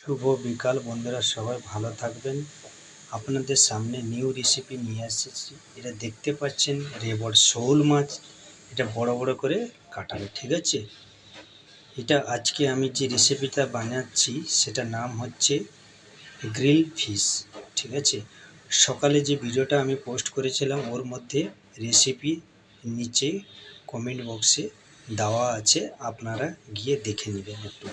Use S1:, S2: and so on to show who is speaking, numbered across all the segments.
S1: শুভ বিকাল বন্ধুরা, সবাই ভালো থাকবেন। আপনাদের সামনে নিউ রেসিপি নিয়ে এসেছি। এটা দেখতে পাচ্ছেন রেবর শোল মাছ। এটা বড় বড় করে কাটাবে, ঠিক আছে? এটা আজকে আমি যে রেসিপিটা বানাচ্ছি সেটা নাম হচ্ছে গ্রিল ফিশ ঠিক আছে? সকালে যে ভিডিওটা আমি পোস্ট করেছিলাম, ওর মধ্যে রেসিপি নিচে কমেন্ট বক্সে দেওয়া আছে, আপনারা গিয়ে দেখে নেবেন একটু।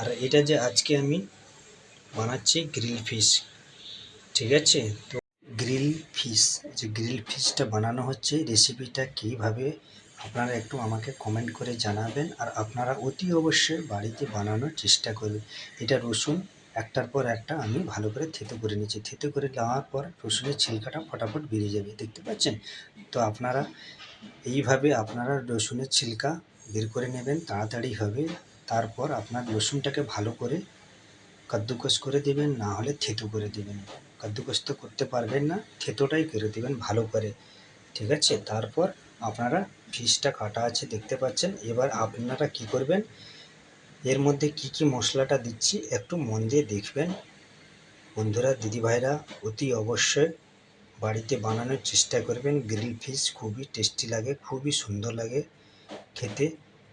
S1: আর এটা যে আজকে আমি বানাচ্ছি গ্রিল ফিশ, ঠিক আছে? তো গ্রিল ফিশ যে গ্রিল ফিশটা বানানো হচ্ছে, রেসিপিটা কীভাবে, আপনারা একটু আমাকে কমেন্ট করে জানাবেন আর আপনারা অতি অবশ্যই বাড়িতে বানানোর চেষ্টা করবেন। এটা রসুন, একটার পর একটা আমি ভালো করে থেতো করে নিচ্ছি। থেতো করে নেওয়ার পর রসুনের ছিলকাটা ফটাফট বেরিয়ে যাবে, দেখতে পাচ্ছেন? তো আপনারা এইভাবে আপনারা রসুনের ছিলকা বের করে নেবেন, তাড়াতাড়ি হবে। তারপর আপনার রসুনটাকে ভালো করে কাদ্দুকস করে দেবেন, না হলে থেতো করে দেবেন। কাদ্দুকস তো করতে পারবেন না, থেতোটাই করে দেবেন ভালো করে। ঠিক আছে? তারপর আপনারা ফিশটা কাটা আছে, দেখতে পাচ্ছেন। এবার আপনারা কি করবেন, এর মধ্যে কি কি মশলাটা দিচ্ছি একটু মন দিয়ে দেখবেন। বন্ধুরা, দিদিভাইরা, অতি অবশ্যই বাড়িতে বানানোর চেষ্টা করবেন। গ্রিল ফিশ খুবই টেস্টি লাগে, খুবই সুন্দর লাগে খেতে।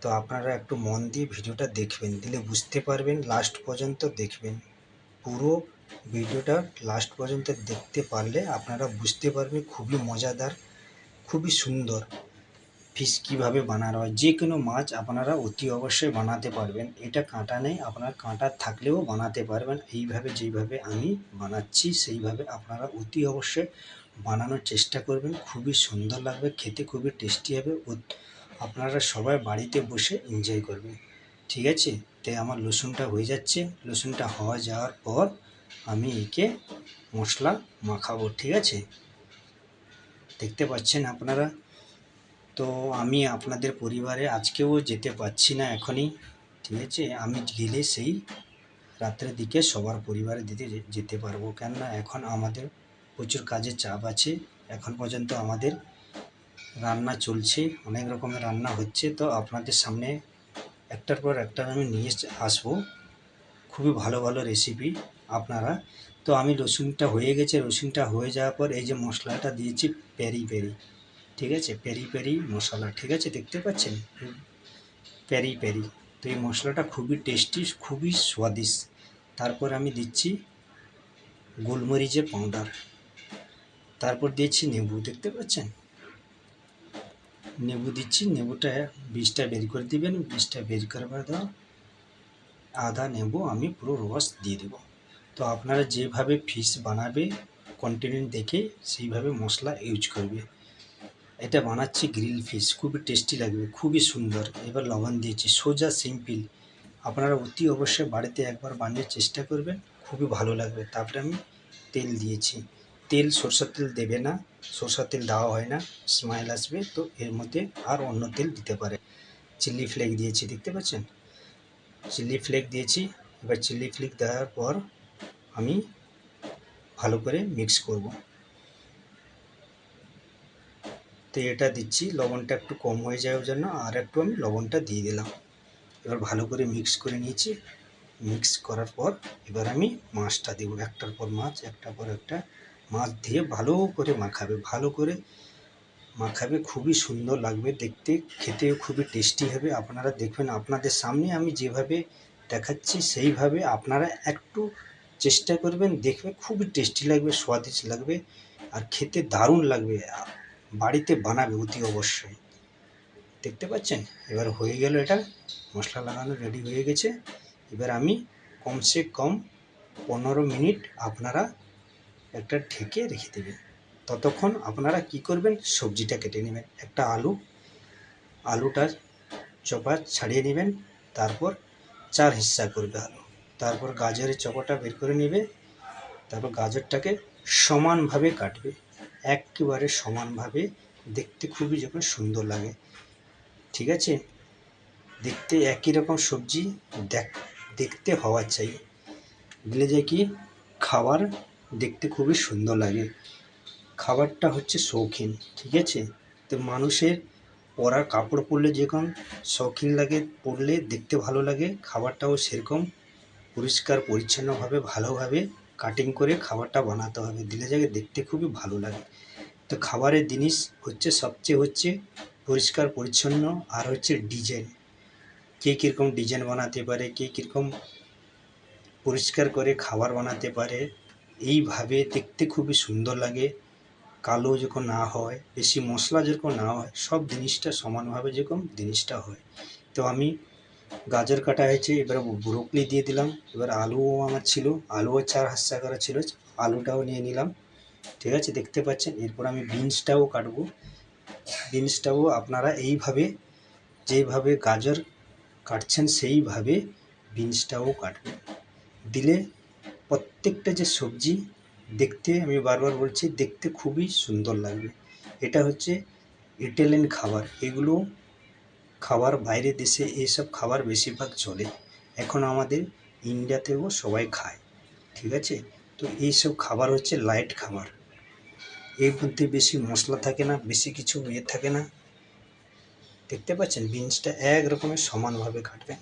S1: তো আপনারা একটু মন দিয়ে ভিডিওটা দেখবেন, দিলে বুঝতে পারবেন লাস্ট পর্যন্ত দেখবেন। পুরো ভিডিওটা লাস্ট পর্যন্ত দেখতে পারলে আপনারা বুঝতে পারবেন খুবই মজাদার, খুবই সুন্দর ফিশ কীভাবে বানানো হয়। যে কোনো মাছ আপনারা অতি অবশ্যই বানাতে পারবেন। এটা কাঁটা নেই, আপনার কাঁটা থাকলেও বানাতে পারবেন। এইভাবে যেইভাবে আমি বানাচ্ছি, সেইভাবে আপনারা অতি অবশ্যই বানানোর চেষ্টা করবেন। খুবই সুন্দর লাগবে, খেতে খুবই টেস্টি হবে। আপনারা সবাই বাড়িতে বসে এনজয় করবেন। ঠিক আছে? তাই আমার রসুনটা হয়ে যাচ্ছে। রসুনটা হওয়া যাওয়ার পর আমি একে মশলা মাখাবো, ঠিক আছে? দেখতে পাচ্ছেন আপনারা? তো আমি আপনাদের পরিবারে আজকেও যেতে পারছি না এখনই, ঠিক আছে? আমি গেলে সেই রাত্রের দিকে সবার পরিবারে দিতে যেতে পারব। কেননা এখন আমাদের প্রচুর কাজের চাপ আছে। এখন পর্যন্ত আমাদের রান্না চলছে, অনেক রকমের রান্না হচ্ছে। তো আপনাদের সামনে একটার পর একটা আমি নিয়ে আসব। খুবই ভালো ভালো রেসিপি আপনারা। তো আমি রসুনটা হয়ে গেছে, রসুনটা হয়ে যাওয়ার পর এই যে মশলাটা দিয়েছি, পেরি পেরি। ঠিক আছে? পেরি পেরি মশলা। ঠিক আছে? দেখতে পাচ্ছেন? Peri peri. তো এই মশলাটা খুবই টেস্টি খুবই স্বাদিষ্ট। তারপর আমি দিচ্ছি গোলমরিচের পাউডার তারপর দিয়েছি নেবু। দেখতে পাচ্ছেন? নেবু দিচ্ছি, নেবুটা বীজটা বের করে দিবেন বীজটা বের করবার দাও আদা, নেবু আমি পুরো রস দিয়ে দেবো। তো আপনারা যেভাবে ফিশ বানাবে কন্টিনেন্ট দেখে সেইভাবে মশলা ইউজ করবে। এটা বানাচ্ছি গ্রিল ফিশ খুবই টেস্টি লাগবে, খুবই সুন্দর। এবার লবণ দিয়েছি, সোজা সিম্পল আপনারা অতি অবশ্যই বাড়িতে একবার বানিয়ে চেষ্টা করবেন, খুবই ভালো লাগবে। তারপরে আমি তেল দিয়েছি। তেল, সরষের তেল দেবে না, সরষের তেল দেওয়া হয় না স্মাইল আসবে, তো এর মধ্যে আর অন্য তেল দিতে পারে। চিলি ফ্লেক দিয়েছি, দেখতে পাচ্ছেন? চিলি ফ্লেক দিয়েছি, এবার চিলি ফ্লেক দেওয়ার পর আমি ভালো করে মিক্স করব। তো এটা দিচ্ছি, লবণটা একটু কম হয়ে যাওয়ার জন্য আর একটু আমি লবণটা দিয়ে দিলাম। এবার ভালো করে মিক্স করে নিয়েছি। মিক্স করার পর এবার আমি মাছটা দেবো, একটার পর মাছ, একটার পর একটা। মাছ দিয়ে ভালো করে মাখাবে, ভালো করে মাখাবে, খুবই সুন্দর লাগবে দেখতে, খেতেও খুবই টেস্টি হবে। আপনারা দেখবেন আপনাদের সামনে আমি যেভাবে দেখাচ্ছি, সেইভাবে আপনারা একটু চেষ্টা করবেন দেখবে খুবই টেস্টি লাগবে, স্বাদিষ্ট লাগবে আর খেতে দারুণ লাগবে। বাড়িতে বানাবে অতি অবশ্যই। দেখতে পাচ্ছেন? এবার হয়ে গেল এটা, মশলা লাগানো রেডি হয়ে গেছে। এবার আমি কমসে কম পনেরো মিনিট আপনারা একটা ঢেকে রেখে দেবেন। ততক্ষণ আপনারা কি করবেন? সবজিটা কেটে নেবেন। একটা আলু আলুটা চোপা ছাড়িয়ে নেবেন। তারপর চার হিস্সা করবে আলু। তারপর গাজরের চোপাটা বের করে নেবে। তারপর গাজরটাকে সমানভাবে কাটবে। একেবারে সমানভাবে দেখতে খুবই যখন সুন্দর লাগে। ঠিক আছে? দেখতে একই রকম সবজি দেখ, দেখতে হওয়া চাই। দিলে যে কি? খাবার দেখতে খুবই সুন্দর লাগে। খাবারটা হচ্ছে শৌখিন, ঠিক আছে? তো মানুষের পরার কাপড় পরলে যেরকম শৌখিন লাগে, পরলে দেখতে ভালো লাগে। খাবারটাও সেরকম পরিষ্কার, পরিচ্ছন্নভাবে, ভালোভাবে কাটিং করে খাবারটা বানাতে হবে। দিলে যাকে দেখতে খুবই ভালো লাগে। তো খাবারের জিনিস হচ্ছে সবচেয়ে হচ্ছে পরিষ্কার, পরিচ্ছন্ন আর হচ্ছে ডিজাইন কে কীরকম ডিজাইন বানাতে পারে, কে কীরকম পরিষ্কার করে খাবার বানাতে পারে এইভাবে দেখতে খুবই সুন্দর লাগে। কালো যখন না হয়, বেশি মশলা যেরকম না হয়, সব জিনিসটা সমানভাবে যেরকম জিনিসটা হয়। তো আমি গাজর কাটা হয়েছে, এবার ব্রোকলি দিয়ে দিলাম। এবার আলুও আমার ছিল, আলুও চার হাস্যা করা ছিল, আলুটাও নিয়ে নিলাম। ঠিক আছে, দেখতে পাচ্ছেন? এরপর আমি বিনসটাও কাটবো। বিনসটাও আপনারা এইভাবে যেইভাবে গাজর কাটছেন, সেইভাবে বিনসটাও কাটবেন। দিলে প্রত্যেকটা যে সবজি দেখতে আমি বারবার বলছি, দেখতে খুবই সুন্দর লাগবে। এটা হচ্ছে ইটালিয়ান খাবার। এগুলো খাবার বাইরে দেশে এইসব খাবার বেশিরভাগ চলে। এখন আমাদের ইন্ডিয়াতেও সবাই খায়, ঠিক আছে? তো এইসব খাবার হচ্ছে লাইট খাবার। এর মধ্যে বেশি মশলা থাকে না, বেশি কিছু ইয়ে থাকে না। দেখতে পাচ্ছেন, বিনসটা এক রকমের সমানভাবে কাটবেন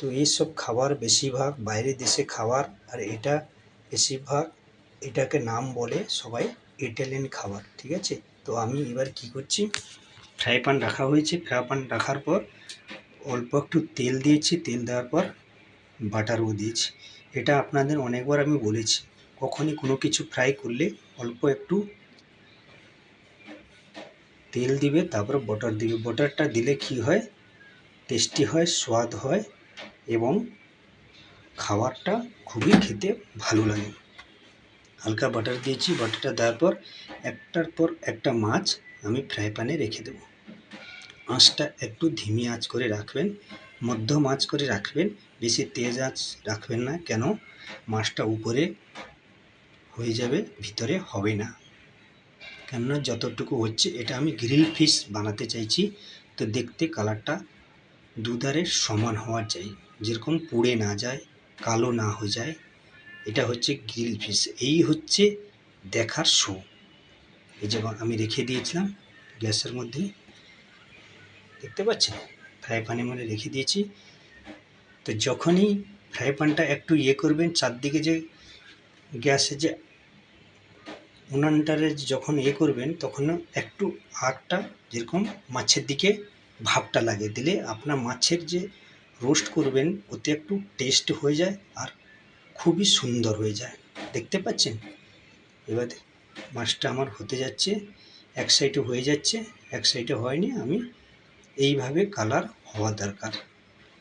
S1: তো এইসব খাবার বেশিরভাগ বাইরের দেশে খাবার, আর এটা বেশিরভাগ এটাকে নাম বলে সবাই ইটালিয়ান খাবার, ঠিক আছে? তো আমি এবার কি করছি? ফ্রাই প্যান রাখা হয়েছে। ফ্রাই প্যান রাখার পর অল্প একটু তেল দিয়েছি। তেল দেওয়ার পর বাটারও দিয়েছি। এটা আপনাদের অনেকবার আমি বলেছি, কখনই কোনো কিছু ফ্রাই করলে অল্প একটু তেল দিবে, তারপর বটার দিবে। বটারটা দিলে কি হয়? টেস্টি হয়, স্বাদ হয়। এবং খাবারটা খুবই খেতে ভালো লাগে। হালকা বাটার দিয়েছি, বাটারটা দেওয়ার পর একটার পর একটা মাছ আমি ফ্রাই প্যানে রেখে দেবো। আঁচটা একটু ধিমি আঁচ করে রাখবেন, মধ্যম আঁচ করে রাখবেন, বেশি তেজ আঁচ রাখবেন না কেন মাছটা উপরে হয়ে যাবে, ভিতরে হবে না। কেননা যতটুকু হচ্ছে এটা আমি গ্রিল ফিশ বানাতে চাইছি, তো দেখতে কালারটা দুধারে সমান হওয়া চাই। যেরকম পুড়ে না যায়, কালো না হয়ে যায়, এটা হচ্ছে গ্রিল ফিশ। এই হচ্ছে দেখার শো। এই যে আমি রেখে দিয়েছিলাম গ্যাসের মধ্যে। দেখতে পাচ্ছেন? ফ্রাই প্যানের মধ্যে রেখে দিয়েছি। তো যখনই ফ্রাই প্যানটা একটু ইয়ে করবেন, চারদিকে যে গ্যাসে যে উনানটারে যখন ইয়ে করবেন, তখন একটু আগটা যেরকম মাছের দিকে ভাবটা লাগে দিলে আপনার মাছের যে রোস্ট করবেন, ওতে একটু টেস্ট হয়ে যায় আর খুবই সুন্দর হয়ে যায়। দেখতে পাচ্ছেন? এবার মাছটা আমার হতে যাচ্ছে, এক সাইডে হয়ে যাচ্ছে, এক সাইডে হয়নি, আমি এইভাবে কালার হওয়া দরকার।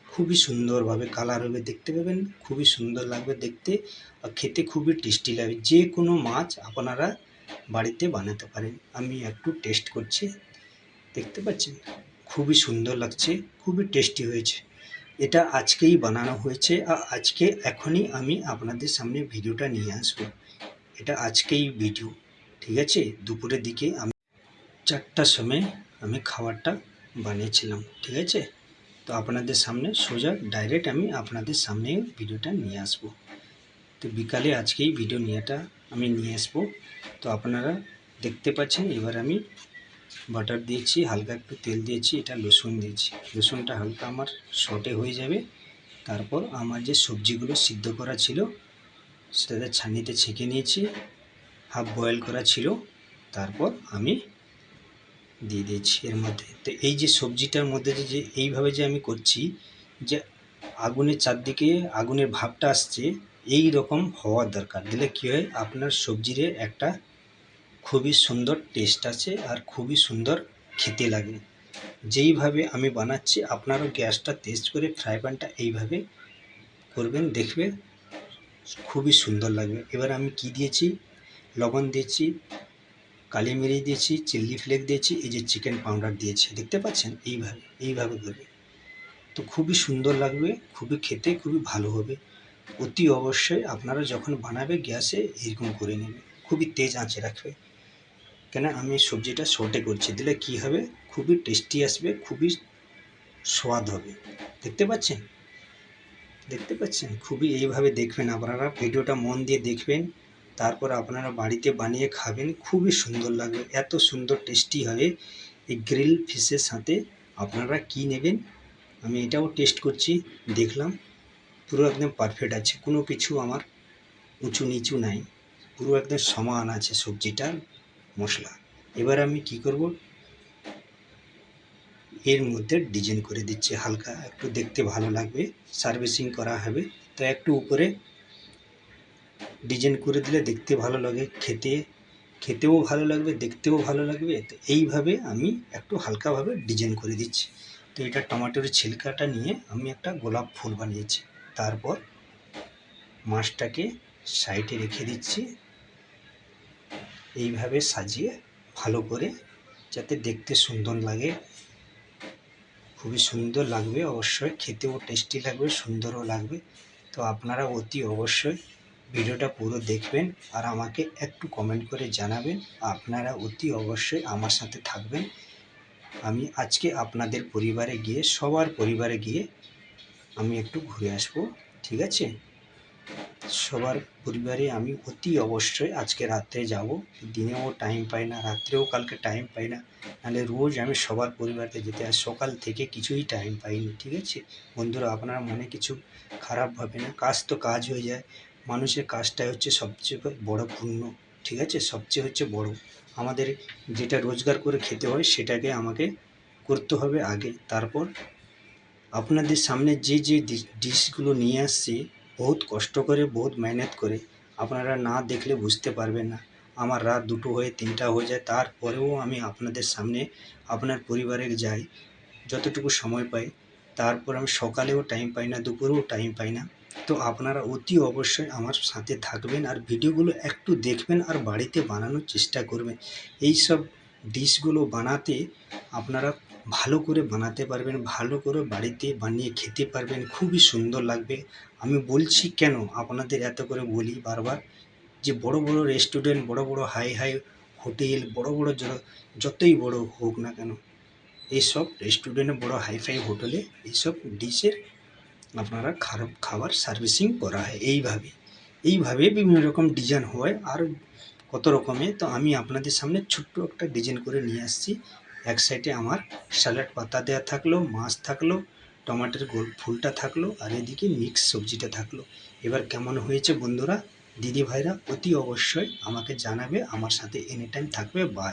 S1: খুবই সুন্দরভাবে কালার হবে, দেখতে পাবেন? খুবই সুন্দর লাগবে দেখতে আর খেতে খুবই টেস্টি লাগবে। যে কোনো মাছ আপনারা বাড়িতে বানাতে পারেন। আমি একটু টেস্ট করছি। দেখতে পাচ্ছেন? খুবই সুন্দর লাগছে, খুবই টেস্টি হয়েছে। এটা আজকেই বানানো হয়েছে আর আজকে এখনই আমি আপনাদের সামনে ভিডিওটা নিয়ে আসব। এটা আজকেই ভিডিও ঠিক আছে? দুপুরের দিকে আমি চারটার সময় আমি খাবারটা বানিয়েছিলাম, ঠিক আছে? তো আপনাদের সামনে সোজা ডাইরেক্ট আমি আপনাদের সামনে ভিডিওটা নিয়ে আসব। তো বিকালে আজকেই ভিডিও নিয়েটা আমি নিয়ে আসব। তো আপনারা দেখতে পাচ্ছেন, এবার আমি বাটার দিয়েছি, হালকা একটু তেল দিয়েছি, এটা রসুন দিয়েছি। রসুনটা হালকা আমার শর্টে হয়ে যাবে। তারপর আমার যে সবজিগুলো সিদ্ধ করা ছিল, সেটাতে ছানিতে ছেঁকে নিয়েছি হাফ বয়েল করা ছিল। তারপর আমি দিয়ে দিয়েছি এর মধ্যে। তো এই যে সবজিটার মধ্যে যে যে এইভাবে যে আমি করছি, যে আগুনের চারদিকে আগুনের ভাবটা আসছে, এই রকম হওয়ার দরকার। দিলে কী হয়, আপনার সবজির একটা খুবই সুন্দর টেস্ট আছে আর খুবই সুন্দর খেতে লাগে। যেইভাবে আমি বানাচ্ছি, আপনারও গ্যাসটা তেজ করে ফ্রাই প্যানটা এইভাবে করবেন, দেখবে খুবই সুন্দর লাগবে। এবার আমি কি দিয়েছি? লবণ দিয়েছি, কালি মিরিচ দিয়েছি চিল্লি ফ্লেক দিয়েছি, এই যে চিকেন পাউডার দিয়েছি, দেখতে পাচ্ছেন? এইভাবে এইভাবে করবে। তো খুবই সুন্দর লাগবে, খুবই খেতে খুবই ভালো হবে। অতি অবশ্যই আপনারা যখন বানাবে গ্যাসে, এরকম করে নেবে খুবই তেজ আঁচে রাখবে। কেন আমি সবজিটা শর্টে করছি? দিলে কি হবে? খুবই টেস্টি আসবে, খুবই স্বাদ হবে। দেখতে পাচ্ছেন? দেখতে পাচ্ছেন? খুবই এইভাবে দেখবেন আপনারা। ভিডিওটা মন দিয়ে দেখবেন। তারপর আপনারা বাড়িতে বানিয়ে খাবেন। খুবই সুন্দর লাগবে। এত সুন্দর টেস্টি হবে এই গ্রিল ফিশের সাথে আপনারা কি নেবেন? আমি এটাও টেস্ট করছি। দেখলাম। পুরো একদম পারফেক্ট আছে। কোনো কিছু আমার উঁচু নিচু নাই। পুরো একদম সমান আছে সবজিটা মশলা। এবার আমি কি করব? এর মধ্যে ডিজাইন করে দিচ্ছি হালকা, একটু দেখতে ভালো লাগবে, সার্ভিসিং করা হবে। তো একটু উপরে ডিজাইন করে দিলে দেখতে ভালো লাগে, খেতে, খেতেও ভালো লাগবে, দেখতেও ভালো লাগবে। তো এইভাবে আমি একটু হালকাভাবে ডিজাইন করে দিচ্ছি। তো এটা টমেটোর ছিলকাটা নিয়ে আমি একটা গোলাপ ফুল বানিয়েছি। তারপর মাছটাকে সাইডে রেখে দিচ্ছি। এইভাবে সাজিয়ে ভালো করে যাতে দেখতে সুন্দর লাগে। খুবই সুন্দর লাগবে অবশ্যই, খেতেও টেস্টি লাগবে, সুন্দরও লাগবে। তো আপনারা অতি অবশ্যই ভিডিওটা পুরো দেখবেন আর আমাকে একটু কমেন্ট করে জানাবেন। আপনারা অতি অবশ্যই আমার সাথে থাকবেন। আমি আজকে আপনাদের পরিবারে গিয়ে, সবার পরিবারে গিয়ে আমি একটু ঘুরে আসব, ঠিক আছে? সবার পরিবারে আমি অতি অবশ্যই আজকে রাত্রে যাব। দিনেও টাইম পাই না, রাত্রেও কালকে টাইম পাই না। নাহলে রোজ আমি সবার পরিবারতে যেতে আর সকাল থেকে কিছুই টাইম পাইনি, ঠিক আছে? বন্ধুরা, আপনারা মনে কিছু খারাপ ভাবে না? কাজ তো কাজ হয়ে যায়। মানুষের কাজটাই হচ্ছে সবচেয়ে বড় পূর্ণ ঠিক আছে? সবচেয়ে হচ্ছে বড়। আমাদের যেটা রোজগার করে খেতে হয়, সেটাকে আমাকে করতে হবে আগে। তারপর আপনাদের সামনে যে যে ডিশগুলো নিয়ে আসছি বহুত কষ্ট করে, বহুত মেহনত করে। আপনারা না দেখলে বুঝতে পারবেন না। আমার রাত দুটো হয়ে তিনটা হয়ে যায়, তারপরেও আমি আপনাদের সামনে আপনার পরিবারে যাই, যতটুকু সময় পাই। তারপর আমি সকালেও টাইম পাই না, দুপুরেও টাইম পাই না। তো আপনারা অতি অবশ্যই আমার সাথে থাকবেন আর ভিডিওগুলো একটু দেখবেন আর বাড়িতে বানানোর চেষ্টা করবেন। এই সব ডিশগুলো বানাতে আপনারা ভালো করে বানাতে পারবেন, ভালো করে বাড়িতে বানিয়ে খেতে পারবেন, খুবই সুন্দর লাগবে। আমি বলছি কেন? আপনাদের এত করে বলি বারবার যে বড় বড় রেস্টুরেন্ট বড় বড় হাই হাই হোটেল বড় বড় যতই বড় হোক না কেন, এইসব রেস্টুরেন্টে বড় হাইফাই হোটেলে এইসব ডিশের আপনারা খারাপ খাবার সার্ভিসিং করা হয় এইভাবে। এইভাবে বিভিন্ন রকম ডিজাইন হয় আর কত রকমের তো আমি আপনাদের সামনে ছোট্ট একটা ডিজাইন করে নিয়ে আসছি। এক সাইডে আমার স্যালাড পাতা দেওয়া থাকল, মাছ থাকল টমাটোর গোল ফুলটা থাকল আর এদিকে মিক্স সবজিটা থাকল। এবার কেমন হয়েছে বন্ধুরা? দিদি ভাইরা অতি অবশ্যই আমাকে জানাবে। আমার সাথে এনি টাইম থাকবে। বাই